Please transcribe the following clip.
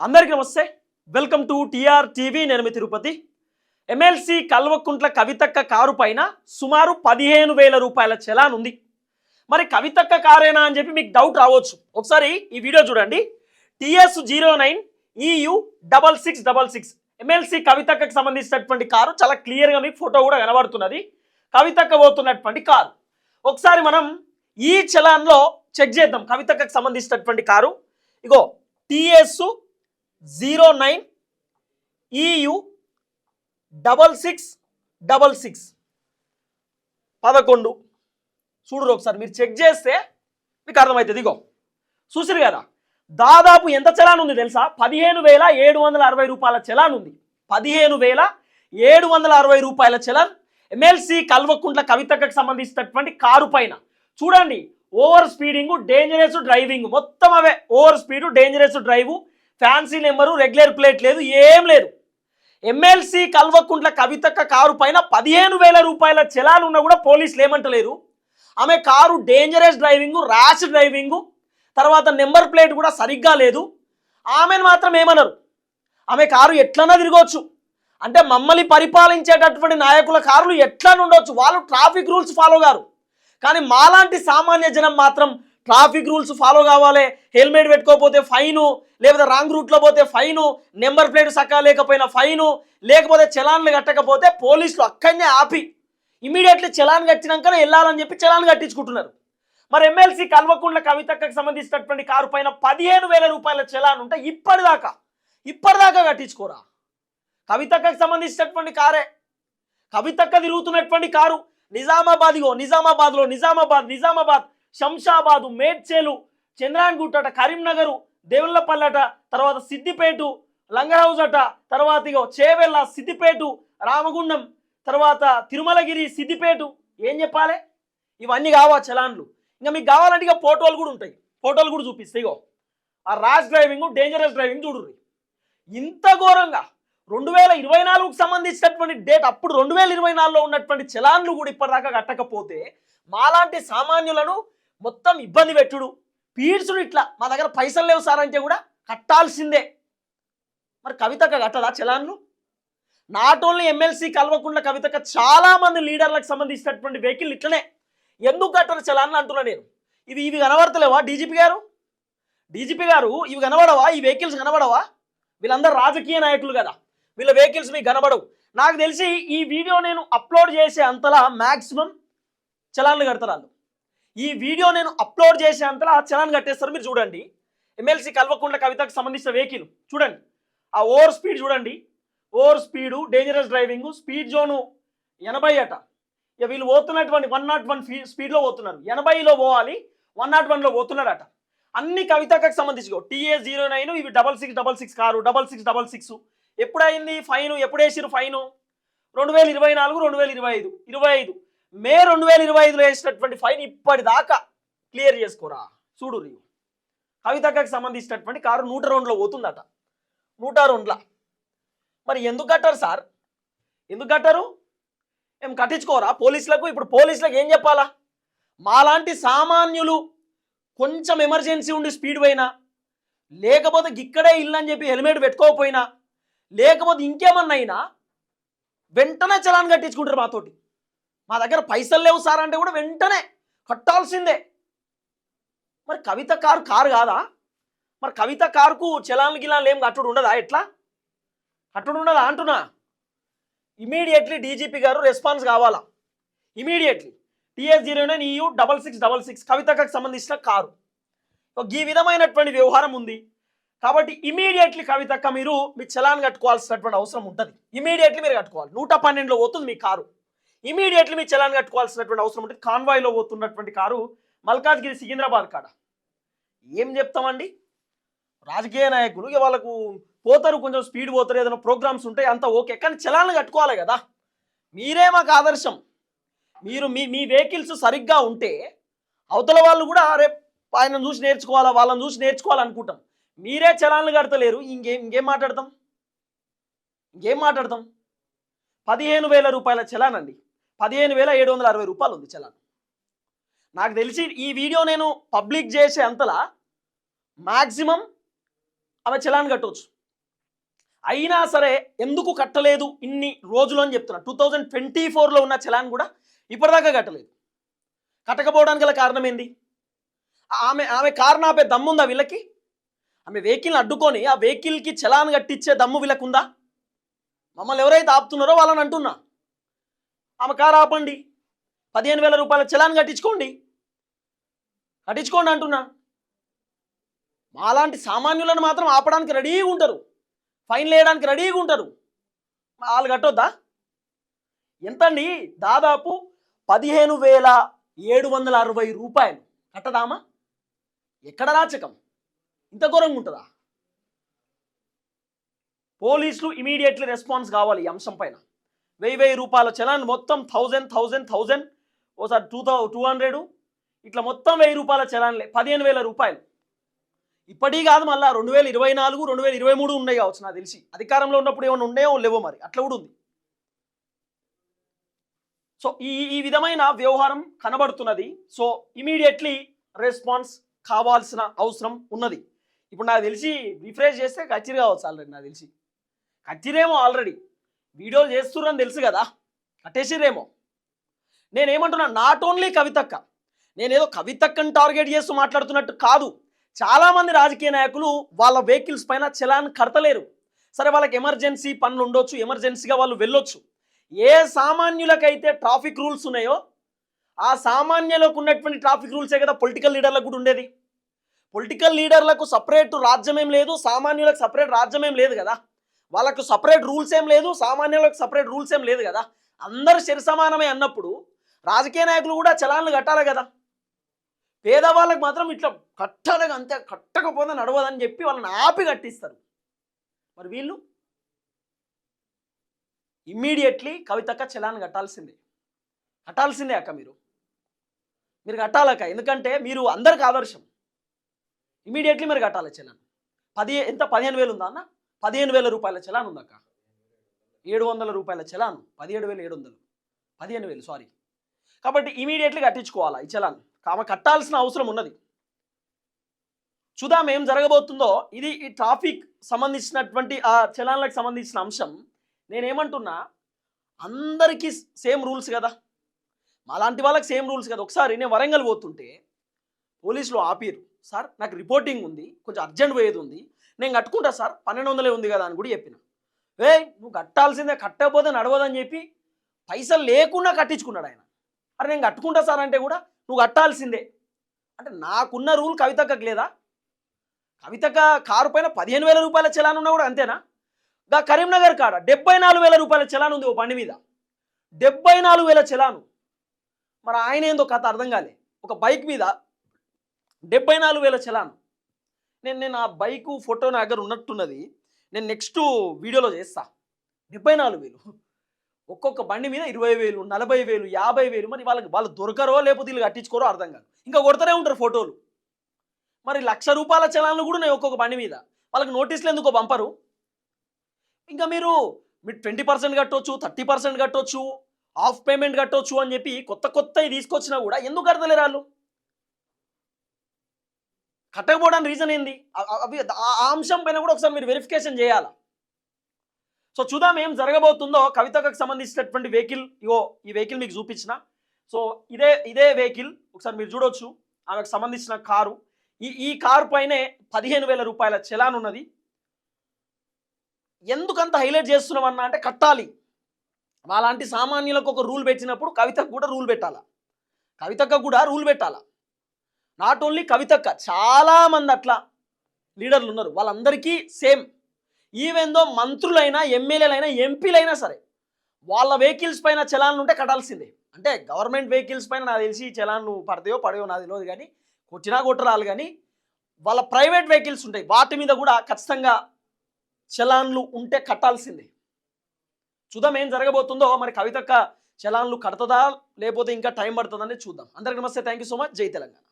అందరికీ నమస్తే. Welcome to TR TV నేను తిరుపతి. ఎమ్మెల్సీ కల్వకుంట్ల కవితక్క కారు పైన సుమారు పదిహేను వేల రూపాయల చలాన్ ఉంది. మరి కవితక్క కారేనా అని చెప్పి మీకు డౌట్ రావచ్చు. ఒకసారి ఈ వీడియో చూడండి. TS zero nine EU double six double six MLC కవితక్కకు సంబంధించినటువంటి కారు చాలా క్లియర్గా మీకు ఫోటో కూడా కనబడుతున్నది. కవితక్క పోతున్నటువంటి కారు. ఒకసారి మనం ఈ చలాన్లో చెక్ చేద్దాం. కవితక్కకు సంబంధించినటువంటి కారు. ఇగో TS zero nine EU double six double six పదకొండు. చూడరు ఒకసారి మీరు చెక్ చేస్తే మీకు అర్థమవుతుంది. ఇగో చూసిరు కదా దాదాపు ఎంత చలాన్ ఉంది తెలుసా? పదిహేను వేల ఏడు వందల అరవై రూపాయల చలాన్ ఉంది. పదిహేను వేల ఏడు వందల అరవై రూపాయల చలాన్ ఎమ్మెల్సీ కల్వకుంట్ల కవితకు సంబంధించినటువంటి కారు పైన. చూడండి ఓవర్ స్పీడింగ్ డేంజరస్ డ్రైవింగ్. మొత్తం అవే over speed dangerous drive. Fancy number regular plate లేదు ఏం లేదు. ఎమ్మెల్సీ కల్వకుంట్ల కవితక్క కారు పైన పదిహేను వేల రూపాయల చెలాలు ఉన్నా కూడా పోలీసులు ఏమంటలేరు. ఆమె car dangerous driving rash driving తర్వాత నెంబర్ ప్లేట్ కూడా సరిగ్గా లేదు. ఆమెను మాత్రం ఏమనరు. ఆమె కారు ఎట్లన్నా తిరగవచ్చు అంటే మమ్మల్ని పరిపాలించేటటువంటి నాయకుల కారులు ఎట్లా ఉండొచ్చు. వాళ్ళు ట్రాఫిక్ రూల్స్ ఫాలో గారు. కానీ మాలాంటి సామాన్య జనం మాత్రం ట్రాఫిక్ రూల్స్ ఫాలో కావాలి. హెల్మెట్ పెట్టుకోకపోతే ఫైను. లేకపోతే రాంగ్ రూట్లో పోతే ఫైను నెంబర్ ప్లేట్ సక్కా లేకపోయినా ఫైను లేకపోతే చలాన్లు కట్టకపోతే పోలీసులు అక్కడనే ఆపి ఇమీడియట్లీ చలాన్ కట్టినాకనే వెళ్ళాలని చెప్పి చలాన్ కట్టించుకుంటున్నారు. మరి ఎమ్మెల్సీ కల్వకుంట్ల కవితక్కకు సంబంధించినటువంటి కారు పైన పదిహేను వేల రూపాయల చలాన్ ఉంటే ఇప్పటిదాకా ఇప్పటిదాకా కట్టించుకోరా? కవితక్కకు సంబంధించినటువంటి కారే కవితక్క తిరుగుతున్నటువంటి కారు నిజామాబాద్గో నిజామాబాద్లో నిజామాబాద్ నిజామాబాద్ శంషాబాదు మేడ్చేలు చంద్రాన్గుట్ట కరీంనగరు దేవుళ్ళపల్లట తర్వాత సిద్దిపేటు లంగహౌజ్ అట తర్వాత ఇగో చేవెళ్ళ సిద్దిపేటు రామగుండం తర్వాత తిరుమలగిరి సిద్దిపేటు ఏం చెప్పాలి? ఇవన్నీ కావా చలాన్లు. ఇంకా మీకు కావాలంటే ఇక ఫోటోలు కూడా ఉంటాయి. ఫోటోలు కూడా చూపిస్తాయి ఇగో. ఆ ర్యాష్ డ్రైవింగ్ డేంజరస్ డ్రైవింగ్ చూడుర్రి. ఇంత ఘోరంగా రెండు వేల ఇరవై నాలుగుకు సంబంధించినటువంటి డేట్ అప్పుడు రెండు వేల ఇరవై నాలుగులో ఉన్నటువంటి చలాన్లు కూడా ఇప్పటిదాకా కట్టకపోతే మాలాంటి సామాన్యులను మొత్తం ఇబ్బంది పెట్టుడు. పీడ్చుడు ఇట్లా మా దగ్గర పైసలు లేవు సార్ అంటే కూడా కట్టాల్సిందే. మరి కవితక కట్టదా చలాన్లు? నాట్ ఓన్లీ ఎమ్మెల్సీ కలవకుండా కవితక చాలా మంది లీడర్లకు సంబంధించినటువంటి వెహికల్ ఇట్లనే. ఎందుకు కట్టరు చలాన్లు అంటున్నా నేను. ఇవి ఇవి కనబడతలేవా డీజీపీ గారు? డీజీపీ గారు ఇవి కనబడవా? ఈ వెహికల్స్ కనబడవా? వీళ్ళందరూ రాజకీయ నాయకులు కదా. వీళ్ళ వెహికల్స్ మీకు కనబడవు. నాకు తెలిసి ఈ వీడియో నేను అప్లోడ్ చేసే అంతలా మ్యాక్సిమం చలాన్లు కడతారు ఈ వీడియో నేను అప్లోడ్ చేసే ఆ చలాన్ కట్టేస్తారు మీరు చూడండి. ఎమ్మెల్సీ కల్వకుంట్ల కవితకు సంబంధించిన వెహికల్. చూడండి. ఆ ఓవర్ స్పీడ్ చూడండి. Over speed dangerous driving speed zone ఎనభై అట ఇక వీళ్ళు పోతున్నటువంటి వన్ నాట్ వన్ స్పీడ్లో పోతున్నారు. ఎనభైలో పోవాలి వన్ నాట్ వన్లో పోతున్నారట. అన్ని కవితకు సంబంధించి టీఏ జీరో నైన్ ఇవి double six double six car double six double six. ఎప్పుడైంది fine ఎప్పుడు వేసిరు ఫైను? రెండు వేల ఇరవై నాలుగు రెండు వేల ఇరవై ఐదు ఇరవై ఐదు. మే రెండు వేల ఇరవై ఐదులో వేసినటువంటి ఫైన్ ఇప్పటిదాకా క్లియర్ చేసుకోరా? చూడు రీ కవితకు సంబంధించినటువంటి కారు నూట రెండులో పోతుందట. నూట రెండులా. మరి ఎందుకు కట్టారు సార్? ఎందుకు కట్టారు? మేము కట్టించుకోరా? పోలీసులకు ఇప్పుడు పోలీసులకు ఏం చెప్పాలా? మాలాంటి సామాన్యులు కొంచెం ఎమర్జెన్సీ ఉండి స్పీడ్ పోయినా లేకపోతే ఇక్కడే ఇల్లు అని చెప్పి హెల్మెట్ పెట్టుకోకపోయినా లేకపోతే ఇంకేమన్నా అయినా వెంటనే చలాన్ కట్టించుకుంటారు మాతోటి. మా దగ్గర పైసలు లేవు సార్ అంటే కూడా వెంటనే కట్టాల్సిందే. మరి కవిత కారు కారు కాదా? మరి కవిత కారుకు చలాన్లు గిలాన్లు ఏం కట్టుడు ఉండదా? ఎట్లా? కట్టుడు ఉండదా అంటున్నా? ఇమీడియట్లీ డీజీపీ గారు రెస్పాన్స్ కావాలా? Immediately TS zero nine E U double six double six కవితకు సంబంధించిన కారు. ఒక ఈ విధమైనటువంటి వ్యవహారం ఉంది. కాబట్టి ఇమీడియట్లీ కవితక్క మీరు మీ చలాన్ కట్టుకోవాల్సినటువంటి అవసరం ఉంటుంది. ఇమీడియట్లీ మీరు కట్టుకోవాలి. నూట పన్నెండులో పోతుంది మీ కారు. ఇమీడియట్లీ మీ చలాన్ కట్టుకోవాల్సినటువంటి అవసరం ఉంటుంది కాన్వాయ్లో పోతున్నటువంటి కారు మల్కాజ్గిరి సికింద్రాబాద్ కాడ. ఏం చెప్తామండి? రాజకీయ నాయకులు ఇక వాళ్ళకు పోతారు కొంచెం స్పీడ్ పోతారు ఏదైనా ప్రోగ్రామ్స్ ఉంటాయి అంతా ఓకే కానీ చలాన్లు కట్టుకోవాలి కదా. మీరే మాకు ఆదర్శం. మీరు మీ మీ వెహికల్స్ సరిగ్గా ఉంటే అవతల వాళ్ళు కూడా రేపు ఆయన చూసి నేర్చుకోవాలా వాళ్ళని చూసి నేర్చుకోవాలనుకుంటాం. మీరే చలాన్లు కడతలేరు. ఇంకేం ఇంకేం మాట్లాడతాం? ఇంకేం మాట్లాడతాం? పదిహేను వేల రూపాయల చలాన్ అండి. పదిహేను వేల ఏడు వందల అరవై రూపాయలు ఉంది చలాన్. నాకు తెలిసి ఈ వీడియో నేను పబ్లిక్ చేసే అంతలా మ్యాక్సిమం ఆమె చలాన్ కట్టవచ్చు అయినా సరే ఎందుకు కట్టలేదు ఇన్ని రోజులు అని చెప్తున్నా. టూ థౌజండ్ ట్వంటీ ఫోర్లో ఉన్న చలాన్ కూడా ఇప్పటిదాకా కట్టలేదు. కట్టకపోవడానికి గల కారణం ఏంది ఆమె ఆమె కారణం ఆపే దమ్ముందా వీళ్ళకి? ఆమె వెహికల్ని అడ్డుకొని ఆ వెహికల్కి చలాన్ కట్టించే దమ్ము వీళ్ళకుందా? మమ్మల్ని ఎవరైతే ఆపుతున్నారో వాళ్ళని అంటున్నా. ఆమె కారు ఆపండి. పదిహేను వేల రూపాయల చలాన్ కట్టించుకోండి. కట్టించుకోండి అంటున్నా. మాలాంటి సామాన్యులను మాత్రం ఆపడానికి రెడీగా ఉంటారు. ఫైన్ వేయడానికి రెడీగా ఉంటారు. వాళ్ళు కట్టొద్దా? ఎంతండి? దాదాపు పదిహేను వేల ఏడు వందల అరవై రూపాయలు. కట్టదామా? ఎక్కడ రాచకం? ఇంత ఘోరంగా ఉంటుందా? పోలీసులు ఇమీడియట్లీ రెస్పాన్స్ కావాలి ఈ అంశం పైన. వెయ్యి వెయ్యి రూపాయల చలాన్ మొత్తం థౌజండ్ థౌజండ్ థౌజండ్. ఓసారి టూ థౌ టూ హండ్రెడ్. ఇట్లా మొత్తం వెయ్యి రూపాయల చలాన్లే. పదిహేను వేల రూపాయలు. ఇప్పటికీ కాదు మళ్ళీ రెండు వేల ఇరవై నాలుగు రెండు వేల ఇరవై మూడు ఉన్నాయి కావచ్చు నాకు తెలిసి. అధికారంలో ఉన్నప్పుడు ఏమైనా ఉన్నాయో లేవో మరి. అట్లా కూడా ఉంది. సో ఈ ఈ విధమైన వ్యవహారం కనబడుతున్నది. సో ఇమీడియట్లీ రెస్పాన్స్ కావాల్సిన అవసరం ఉన్నది. ఇప్పుడు నాకు తెలిసి రిఫ్రెష్ చేస్తే కచ్చిరి కావచ్చు ఆల్రెడీ నాకు తెలిసి. కచ్చిరేమో ఆల్రెడీ. వీడియోలు చేస్తుర్రని తెలుసు కదా కట్టేసిరేమో నేనేమంటున్నా నాట్ ఓన్లీ కవితక్క నేనేదో కవితక్కని టార్గెట్ చేస్తూ మాట్లాడుతున్నట్టు కాదు. చాలామంది రాజకీయ నాయకులు వాళ్ళ వెహికల్స్ పైన చలాన్ కడతలేరు. సరే వాళ్ళకి ఎమర్జెన్సీ పనులు ఉండొచ్చు ఎమర్జెన్సీగా వాళ్ళు వెళ్ళొచ్చు. ఏ సామాన్యులకైతే ట్రాఫిక్ రూల్స్ ఉన్నాయో ఆ సామాన్యులకు ఉన్నటువంటి ట్రాఫిక్ రూల్సే కదా పొలిటికల్ లీడర్లకు కూడా ఉండేది. పొలిటికల్ లీడర్లకు సపరేట్ రాజ్యం ఏం లేదు సామాన్యులకు సపరేట్ రాజ్యం ఏం లేదు కదా. వాళ్ళకు సపరేట్ రూల్స్ ఏం లేదు సామాన్యులకు సపరేట్ రూల్స్ ఏం లేదు కదా. అందరు సరి సమానమే అన్నప్పుడు రాజకీయ నాయకులు కూడా చలాన్లు కట్టాలి కదా. పేదవాళ్ళకి మాత్రం ఇట్లా కట్టాలి అంతే కట్టకపోతే నడవదని చెప్పి వాళ్ళని ఆపి కట్టిస్తారు. మరి వీళ్ళు? ఇమ్మీడియట్లీ కవితక్క చలాన్ కట్టాల్సిందే. కట్టాల్సిందే అక్క మీరు. మీరు కట్టాలక్క ఎందుకంటే మీరు అందరికి ఆదర్శం. ఇమీడియట్లీ మీరు కట్టాలి చలాన్. పది ఎంత? పదిహేను వేలు ఉందా అన్న? పదిహేను వేల రూపాయల చలాన్ ఉందక్క. ఏడు వందల రూపాయల చలాన్. పదిహేడు వేల ఏడు వందలు పదిహేను వేలు సారీ కాబట్టి ఇమీడియట్లీ కట్టించుకోవాలా ఈ చలాన్? ఆమె కట్టాల్సిన అవసరం ఉన్నది. చూద్దాం ఏం జరగబోతుందో. ఇది ఈ ట్రాఫిక్ సంబంధించినటువంటి ఆ చలాన్లకు సంబంధించిన అంశం. నేనేమంటున్నా అందరికీ సేమ్ రూల్స్ కదా. మాలాంటి వాళ్ళకి సేమ్ రూల్స్ కదా. ఒకసారి నేను వరంగల్ పోతుంటే పోలీసులు ఆపిరు సార్ నాకు రిపోర్టింగ్ ఉంది. కొంచెం అర్జెంట్ పోయేది ఉంది. నేను కట్టుకుంటా సార్. పన్నెండు వందలే ఉంది కదా అని కూడా చెప్పిన. ఏ నువ్వు కట్టాల్సిందే కట్టకపోతే నడవదని చెప్పి పైసలు లేకుండా కట్టించుకున్నాడు ఆయన. అరే నేను కట్టుకుంటా సార్ అంటే కూడా నువ్వు కట్టాల్సిందే. అంటే నాకున్న రూల్ కవితక్కకు లేదా? కవితక్క కారు పైన పదిహేను వేల రూపాయల చలాన్ ఉన్నా కూడా అంతేనా? గా కరీంనగర్ కాడ డెబ్బై నాలుగు వేల రూపాయల చలాన్ ఉంది ఓ బండి మీద. డెబ్బై నాలుగు వేల చలాను. మరి ఆయన ఏందో కథ అర్థం కాలే. ఒక బైక్ మీద డెబ్బై నాలుగు వేల చలాను. నేను నేను ఆ బైకు ఫోటో నా దగ్గర ఉన్నట్టున్నది. నేను నెక్స్ట్ వీడియోలో చేస్తా. డెబ్బై నాలుగు వేలు. ఒక్కొక్క బండి మీద ఇరవై వేలు నలభై వేలు యాభై వేలు. మరి వాళ్ళకి వాళ్ళు దొరకరో లేకపోతే వీళ్ళు కట్టించుకోరో అర్థం కాదు. ఇంకా కొడతానే ఉంటారు ఫోటోలు. మరి లక్ష రూపాయల చలాన్లు కూడా ఉన్నాయి ఒక్కొక్క బండి మీద. వాళ్ళకి నోటీసులు ఎందుకో పంపరు. ఇంకా మీరు మీరు ట్వంటీ పర్సెంట్ కట్టొచ్చు థర్టీ పర్సెంట్ కట్టొచ్చు ఆఫ్ పేమెంట్ కట్టొచ్చు అని చెప్పి కొత్త కొత్తవి తీసుకొచ్చినా కూడా ఎందుకు కడతలేరు వాళ్ళు? కట్టకపోవడానికి రీజన్ ఏంది? అవి ఆ- ఆ అంశం పైన కూడా ఒకసారి మీరు వెరిఫికేషన్ చేయాలి? సో చూద్దాం ఏం జరగబోతుందో. కవితకు సంబంధించినటువంటి వెహికల్ ఇగో ఈ వెహికల్ మీకు చూపించిన. సో ఇదే ఇదే వెహికల్ ఒకసారి మీరు చూడొచ్చు. ఆమెకు సంబంధించిన కారు. ఈ ఈ కారు పైనే పదిహేను వేల రూపాయల చలాన్ ఉన్నది. ఎందుకంత హైలైట్ చేస్తున్నామన్నా అంటే కట్టాలి. అలాంటి సామాన్యులకు ఒక రూల్ పెట్టినప్పుడు కవితకు కూడా రూల్ పెట్టాలా? కవితకు కూడా రూల్ పెట్టాలా? నాట్ ఓన్లీ కవితక్క చాలామంది అట్లా లీడర్లు ఉన్నారు. వాళ్ళందరికీ సేమ్. ఈవెందో మంత్రులైనా ఎమ్మెల్యేలైనా ఎంపీలైనా సరే వాళ్ళ వెహికల్స్ పైన చలాన్లు ఉంటే కట్టాల్సిందే. అంటే గవర్నమెంట్ వెహికల్స్ పైన నాకు తెలిసి చలాన్లు పడతాయో పడయో నాకు తెలియదు కానీ కొట్టినా కొట్టరాలు కానీ వాళ్ళ ప్రైవేట్ వెహికల్స్ ఉంటాయి. వాటి మీద కూడా ఖచ్చితంగా చలాన్లు ఉంటే కట్టాల్సిందే. చూద్దాం ఏం జరగబోతుందో. మరి కవితక్క చలాన్లు కడతదా లేకపోతే ఇంకా టైం పడుతుందని చూద్దాం. అందరికి నమస్తే. Thank you so much. జై తెలంగాణ.